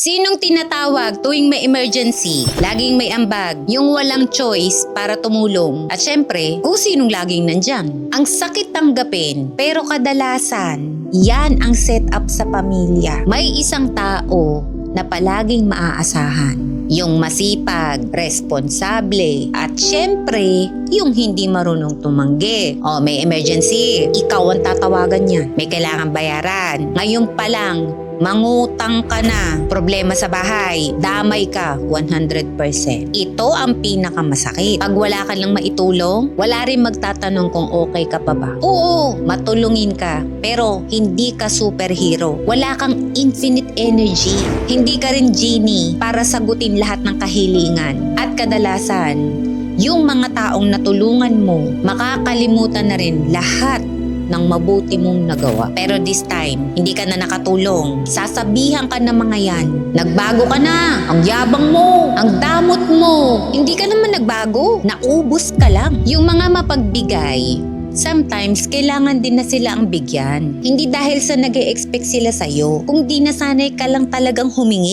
Sinong tinatawag tuwing may emergency? Laging may ambag, yung walang choice para tumulong. At syempre, kung sinong laging nandyan. Ang sakit tanggapin, pero kadalasan, yan ang setup sa pamilya. May isang tao na palaging maaasahan. Yung masipag, responsable, at syempre, yung hindi marunong tumanggi. O, may emergency. Ikaw ang tatawagan niya. May kailangan bayaran. Ngayon pa lang, mangutang ka na. Problema sa bahay, damay ka 100%. Ito ang pinakamasakit. Pag wala ka lang maitulong, wala rin magtatanong kung okay ka pa ba. Oo, matulungin ka, pero hindi ka superhero. Wala kang infinite energy. Hindi ka rin genie para sagutin lahat ng kahilingan. At kadalasan, yung mga taong natulungan mo, makakalimutan na rin lahat ng mabuti mong nagawa. Pero this time, hindi ka na nakatulong. Sasabihan ka ng mga yan. Nagbago ka na. Ang yabang mo. Ang damot mo. Hindi ka naman nagbago. Naubos ka lang. Yung mga mapagbigay, Sometimes, kailangan din na sila ang bigyan. Hindi dahil sa nag expect sila sa'yo, kung di nasanay ka lang talagang humingi.